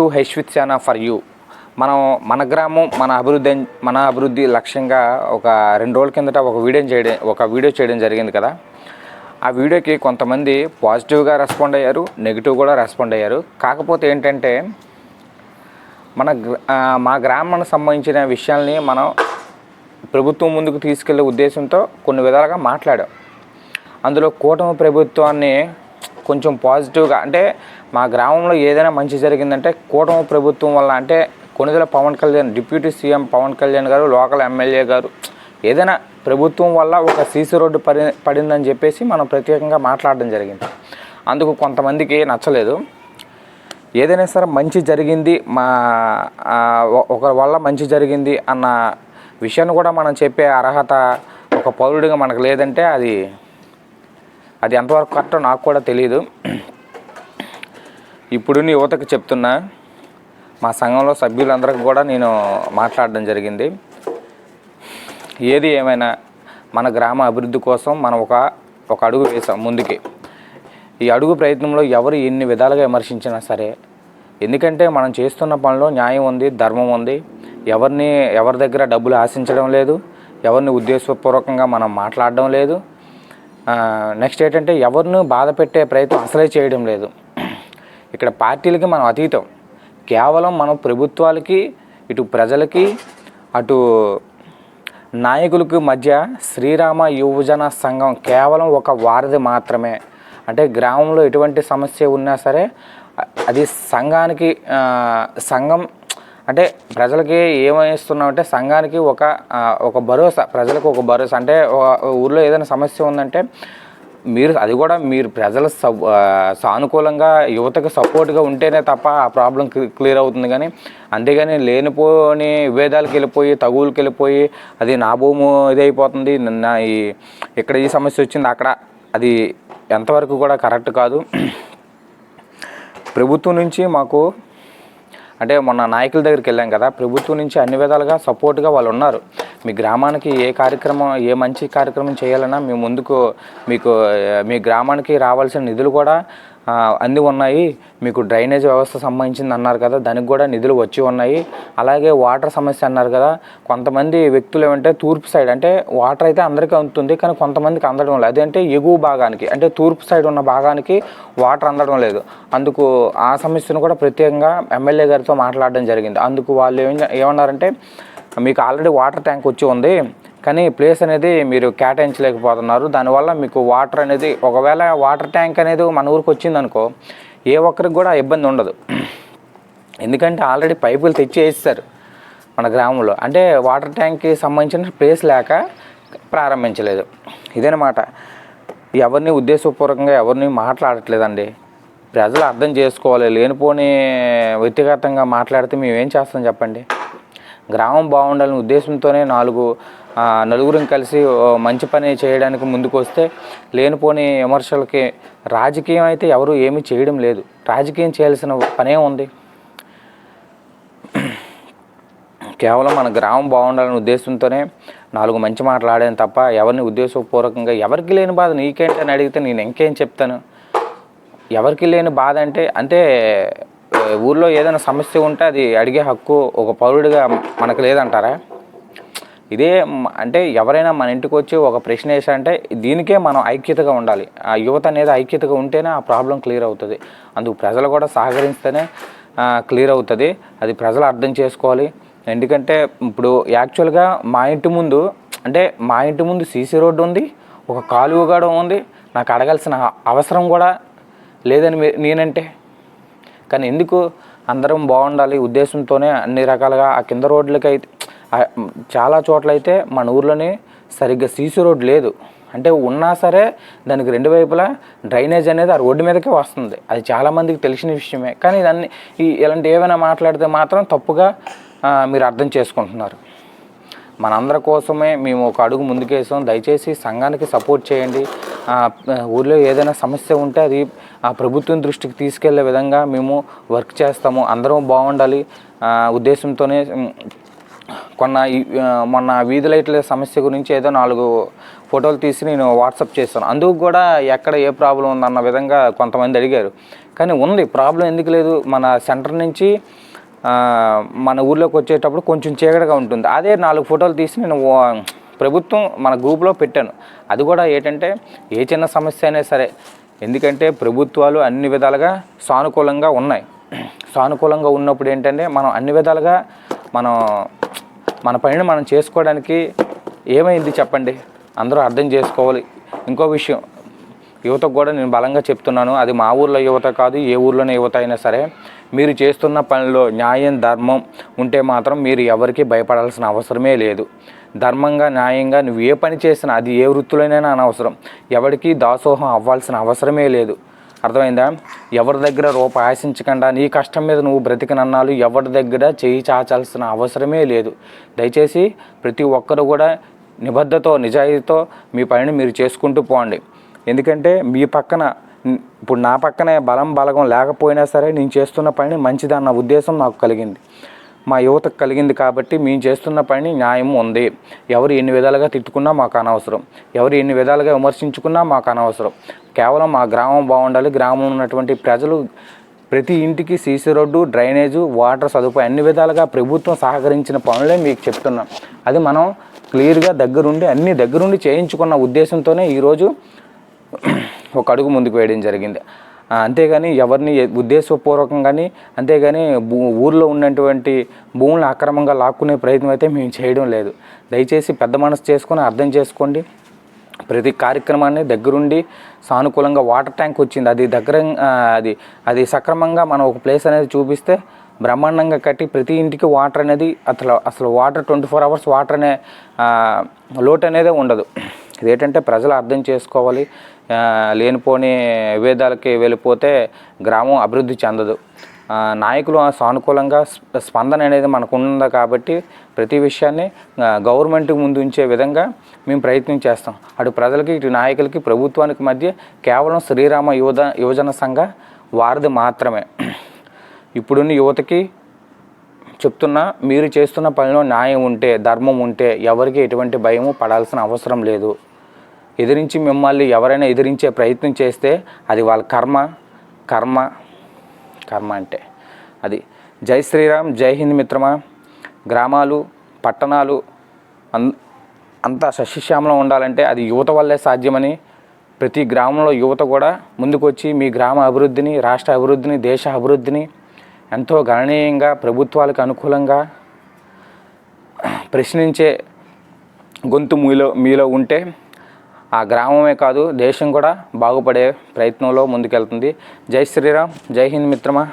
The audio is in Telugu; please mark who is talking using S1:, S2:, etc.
S1: టు హెష్విత్ చానా ఫర్ యూ? మనం మన గ్రామం మన అభివృద్ధి మన అభివృద్ధి లక్ష్యంగా ఒక రెండు రోజుల కిందట ఒక వీడియో చేయడం ఒక వీడియో చేయడం జరిగింది కదా. ఆ వీడియోకి కొంతమంది పాజిటివ్గా రెస్పాండ్ అయ్యారు నెగిటివ్ కూడా రెస్పాండ్ అయ్యారు. కాకపోతే ఏంటంటే మన మా గ్రామానికి సంబంధించిన విషయాల్ని మనం ప్రభుత్వం ముందుకు తీసుకెళ్ళే ఉద్దేశంతో కొన్ని విధాలుగా మాట్లాడాం. అందులో కూటమి ప్రభుత్వాన్ని కొంచెం పాజిటివ్గా అంటే మా గ్రామంలో ఏదైనా మంచి జరిగిందంటే కూటమి ప్రభుత్వం వల్ల అంటే కొనుదల పవన్ కళ్యాణ్ డిప్యూటీ సీఎం పవన్ కళ్యాణ్ గారు లోకల్ ఎమ్మెల్యే గారు ఏదైనా ప్రభుత్వం వల్ల ఒక సీసీ రోడ్డు పడి పడిందని చెప్పేసి మనం ప్రత్యేకంగా మాట్లాడడం జరిగింది. అందుకు కొంతమందికి నచ్చలేదు. ఏదైనా సరే మంచి జరిగింది మా ఒకరి వల్ల మంచి జరిగింది అన్న విషయాన్ని కూడా మనం చెప్పే అర్హత ఒక పౌరుడిగా మనకు లేదంటే అది అది ఎంతవరకు కరెక్టో నాకు కూడా తెలియదు ఇప్పుడున్న యువతకు చెప్తున్నా మా సంఘంలో సభ్యులందరికీ కూడా నేను మాట్లాడడం జరిగింది. ఏది ఏమైనా మన గ్రామ అభివృద్ధి కోసం మనం ఒక ఒక అడుగు వేసాం ముందుకి. ఈ అడుగు ప్రయత్నంలో ఎవరు ఎన్ని విధాలుగా విమర్శించినా సరే ఎందుకంటే మనం చేస్తున్న పనిలో న్యాయం ఉంది ధర్మం ఉంది. ఎవరిని ఎవరి దగ్గర డబ్బులు ఆశించడం లేదు ఎవరిని ఉద్దేశపూర్వకంగా మనం మాట్లాడడం లేదు. నెక్స్ట్ ఏంటంటే ఎవరిని బాధ పెట్టే ప్రయత్నం అసలే చేయడం లేదు. ఇక్కడ పార్టీలకి మనం అతీతం. కేవలం మనం ప్రభుత్వాలకి ఇటు ప్రజలకి అటు నాయకులకు మధ్య శ్రీరామ యువజన సంఘం కేవలం ఒక వారధి మాత్రమే. అంటే గ్రామంలో ఎటువంటి సమస్య ఉన్నా సరే అది సంఘానికి సంఘం అంటే ప్రజలకి ఏమేస్తున్నామంటే సంఘానికి ఒక ఒక భరోసా ప్రజలకు ఒక భరోసా. అంటే ఊర్లో ఏదైనా సమస్య ఉందంటే మీరు అది కూడా మీరు ప్రజల స- సానుకూలంగా యువతకు సపోర్ట్గా ఉంటేనే తప్ప ఆ ప్రాబ్లం క్లియర్ అవుతుంది కానీ అంతేగాని లేనిపోని విభేదాలకు వెళ్ళిపోయి తగువులకు వెళ్ళిపోయి అది నా భూము ఇది అయిపోతుంది నా ఈ ఇక్కడ ఈ సమస్య వచ్చింది అక్కడ అది ఎంతవరకు కూడా కరెక్ట్ కాదు. ప్రభుత్వం నుంచి మాకు అంటే మొన్న నాయకుల దగ్గరికి వెళ్ళాం కదా ప్రభుత్వం నుంచి అన్ని విధాలుగా సపోర్ట్గా వాళ్ళు ఉన్నారు. మీ గ్రామానికి ఏ కార్యక్రమం ఏ మంచి కార్యక్రమం చేయాలన్నా మీ ముందుకు మీకు మీ గ్రామానికి రావాల్సిన నిధులు కూడా ఆ, అన్నీ ఉన్నాయి. మీకు డ్రైనేజ్ వ్యవస్థ సంబంధించింది అన్నారు కదా దానికి కూడా నిధులు వచ్చి ఉన్నాయి. అలాగే వాటర్ సమస్య అన్నారు కదా కొంతమంది వ్యక్తులు ఏమంటే తూర్పు సైడ్ అంటే వాటర్ అయితే అందరికీ అందుతుంది కానీ కొంతమందికి అందడం లేదు. అదంటే ఎగువ భాగానికి అంటే తూర్పు సైడ్ ఉన్న భాగానికి వాటర్ అందడం లేదు. అందుకు ఆ సమస్యను కూడా ప్రత్యేకంగా ఎమ్మెల్యే గారితో మాట్లాడడం జరిగింది. అందుకు వాళ్ళు ఏమన్నారంటే మీకు ఆల్రెడీ వాటర్ ట్యాంక్ వచ్చి ఉంది. కానీ ప్లేస్ అనేది మీరు కేటాయించలేకపోతున్నారు. దానివల్ల మీకు వాటర్ అనేది ఒకవేళ వాటర్ ట్యాంక్ అనేది మన ఊరికి వచ్చింది అనుకో ఏ ఒక్కరికి కూడా ఇబ్బంది ఉండదు. ఎందుకంటే ఆల్రెడీ పైపులు తెచ్చి వేస్తారు మన గ్రామంలో. అంటే వాటర్ ట్యాంక్కి సంబంధించిన ప్లేస్ లేక ప్రారంభించలేదు. ఇదనమాట. ఎవరిని ఉద్దేశపూర్వకంగా ఎవరిని మాట్లాడట్లేదండి. ప్రజలు అర్థం చేసుకోవాలి. లేనిపోని వ్యక్తిగతంగా మాట్లాడితే మేము ఏం చేస్తాం చెప్పండి? గ్రామం బాగుండాలనే ఉద్దేశంతోనే నాలుగు నలుగురం కలిసి మంచి పని చేయడానికి ముందుకు వస్తే లేనిపోని విమర్శలకి రాజకీయం అయితే ఎవరు ఏమీ చేయడం లేదు. రాజకీయం చేయాల్సిన పనే ఉంది. కేవలం మన గ్రామం బాగుండాలనే ఉద్దేశంతోనే నాలుగు మంచి మాట్లాడాను తప్ప ఎవరిని ఉద్దేశపూర్వకంగా ఎవరికి లేని బాధ అని అడిగితే నేను ఇంకేం చెప్తాను. ఎవరికి లేని బాధ అంటే అంటే ఊర్లో ఏదైనా సమస్య ఉంటే అది అడిగే హక్కు ఒక పౌరుడిగా మనకు లేదంటారా? ఇదే అంటే ఎవరైనా మన ఇంటికి వచ్చి ఒక ప్రశ్న వేసారంటే దీనికే మనం ఐక్యతగా ఉండాలి. ఆ యువత అనేది ఐక్యతగా ఉంటేనే ఆ ప్రాబ్లం క్లియర్ అవుతుంది. అందుకు ప్రజలు కూడా సహకరిస్తేనే క్లియర్ అవుతుంది. అది ప్రజలు అర్థం చేసుకోవాలి. ఎందుకంటే ఇప్పుడు యాక్చువల్గా మా ఇంటి ముందు అంటే మా ఇంటి ముందు సీసీ రోడ్డు ఉంది ఒక కాలువ కూడా ఉంది. నాకు అడగాల్సిన అవసరం కూడా లేదని నేనంటే. కానీ ఎందుకు అందరం బాగుండాలి ఉద్దేశంతోనే అన్ని రకాలుగా ఆ కింద రోడ్లకి అయితే చాలా చోట్ల అయితే మన ఊర్లోనే సరిగ్గా సీసీ రోడ్ లేదు. అంటే ఉన్నా సరే దానికి రెండు వైపులా డ్రైనేజ్ అనేది ఆ రోడ్డు మీదకే వస్తుంది. అది చాలామందికి తెలిసిన విషయమే. కానీ దాన్ని ఈ ఇలాంటి ఏమైనా మాట్లాడితే మాత్రం తప్పుగా మీరు అర్థం చేసుకుంటున్నారు. మనందరి కోసమే మేము ఒక అడుగు ముందుకేసాం. దయచేసి సంఘానికి సపోర్ట్ చేయండి. ఊళ్ళో ఊర్లో ఏదైనా సమస్య ఉంటే అది ఆ ప్రభుత్వం దృష్టికి తీసుకెళ్ళే విధంగా మేము వర్క్ చేస్తాము. అందరం బాగుండాలి. ఉద్దేశంతోనే కొన్న మొన్న వీధి లైట్ల సమస్య గురించి ఏదో నాలుగు ఫోటోలు తీసి నేను వాట్సాప్ చేస్తాను అందుకు కూడా ఎక్కడ ఏ ప్రాబ్లం ఉందన్న విధంగా కొంతమంది అడిగారు. కానీ ఉంది ప్రాబ్లం ఎందుకు లేదు? మన సెంటర్ నుంచి మన ఊర్లోకి వచ్చేటప్పుడు కొంచెం చీకటిగా ఉంటుంది. అదే నాలుగు ఫోటోలు తీసి నేను ప్రభుత్వం మన గ్రూప్లో పెట్టాను. అది కూడా ఏంటంటే ఏ చిన్న సమస్య అయినా సరే ఎందుకంటే ప్రభుత్వాలు అన్ని విధాలుగా సానుకూలంగా ఉన్నాయి. సానుకూలంగా ఉన్నప్పుడు ఏంటంటే మనం అన్ని విధాలుగా మనం మన పనిని మనం చేసుకోవడానికి ఏమైంది చెప్పండి? అందరూ అర్థం చేసుకోవాలి. ఇంకో విషయం యువతకు కూడా నేను బలంగా చెప్తున్నాను అది మా ఊర్లో యువత కాదు ఏ ఊర్లోనే యువత అయినా సరే మీరు చేస్తున్న పనిలో న్యాయం ధర్మం ఉంటే మాత్రం మీరు ఎవరికి భయపడాల్సిన అవసరమే లేదు. ధర్మంగా న్యాయంగా నువ్వు ఏ పని చేసినా అది ఏ వృత్తిలోనైనా అనవసరం. ఎవరికి దాసోహం అవ్వాల్సిన అవసరమే లేదు. అర్థమైందా? ఎవరి దగ్గర రూపాయి ఆశించకుండా నీ కష్టం మీద నువ్వు బ్రతికినన్నాళ్ళు ఎవరి దగ్గర చేయి చాచాల్సిన అవసరమే లేదు. దయచేసి ప్రతి ఒక్కరు కూడా నిబద్ధతో నిజాయితీతో మీ పనిని మీరు చేసుకుంటూ పోండి. ఎందుకంటే మీ పక్కన ఇప్పుడు నా పక్కనే బలం బలగం లేకపోయినా సరే నేను చేస్తున్న పని మంచిదన్న ఉద్దేశం నాకు కలిగింది. మా యువతకు కలిగింది కాబట్టి మేము చేస్తున్న పని న్యాయం ఉంది. ఎవరు ఎన్ని విధాలుగా తిట్టుకున్నా మాకు అనవసరం. ఎవరు ఎన్ని విధాలుగా విమర్శించుకున్నా మాకు అనవసరం. కేవలం మా గ్రామం బాగుండాలి. గ్రామం ఉన్నటువంటి ప్రజలు ప్రతి ఇంటికి సీసీ రోడ్డు డ్రైనేజు వాటర్ సదుపాయం అన్ని విధాలుగా ప్రభుత్వం సహకరించిన పనులే మీకు చెప్తున్నాం. అది మనం క్లియర్గా దగ్గరుండి అన్ని దగ్గరుండి చేయించుకున్న ఉద్దేశంతోనే ఈరోజు ఒక అడుగు ముందుకు వేయడం జరిగింది. అంతేగాని ఎవరిని ఎ- ఉద్దేశపూర్వకంగాని అంతేగాని భూ ఊర్లో ఉన్నటువంటి భూములను అక్రమంగా లాక్కునే ప్రయత్నం అయితే మేము చేయడం లేదు. దయచేసి పెద్ద మనసు చేసుకొని అర్థం చేసుకోండి. ప్రతి కార్యక్రమాన్ని దగ్గరుండి సానుకూలంగా వాటర్ ట్యాంక్ వచ్చింది. అది దగ్గర అది అది సక్రమంగా మనం ఒక ప్లేస్ అనేది చూపిస్తే బ్రహ్మాండంగా కట్టి ప్రతి ఇంటికి వాటర్ అనేది అసలు అసలు water twenty four hours water అనే లోటు అనేది ఉండదు. ఇదేంటంటే ప్రజలు అర్థం చేసుకోవాలి. లేనిపోని విభేదాలకి వెళ్ళిపోతే గ్రామం అభివృద్ధి చెందదు. నాయకులు సానుకూలంగా స్ప- స్పందన అనేది మనకు ఉంది కాబట్టి ప్రతి విషయాన్ని గవర్నమెంట్కి గవర్నమెంట్ ముందు ఉంచే విధంగా మేము ప్రయత్నం చేస్తాం. అటు ప్రజలకి ఇటు నాయకులకి ప్రభుత్వానికి మధ్య కేవలం శ్రీరామ యువద యువజన సంఘ వారిది మాత్రమే. ఇప్పుడున్న యువతకి చెప్తున్నా మీరు చేస్తున్న పనిలో న్యాయం ఉంటే ధర్మం ఉంటే ఎవరికి ఎటువంటి భయము పడాల్సిన అవసరం లేదు. ఎదిరించి మిమ్మల్ని ఎవరైనా ఎదిరించే ప్రయత్నం చేస్తే అది వాళ్ళ కర్మ కర్మ కర్మ అంటే. అది జై శ్రీరామ్ జై హింద్ మిత్రమా గ్రామాలు పట్టణాలు అన్ అంతా సస్యశ్యామలం ఉండాలంటే అది యువత వల్లే సాధ్యమని ప్రతి గ్రామంలో యువత కూడా ముందుకొచ్చి మీ గ్రామ అభివృద్ధిని రాష్ట్ర అభివృద్ధిని దేశ అభివృద్ధిని ఎంతో గణనీయంగా ప్రభుత్వాలకు అనుకూలంగా ప్రశ్నించే గొంతు మీలో మీలో ఉంటే ఆ గ్రామమే కాదు దేశం కూడా బాగుపడే ప్రయత్నంలో ముందుకెళ్తుంది. జై శ్రీరామ్ జై హింద్ మిత్రమా?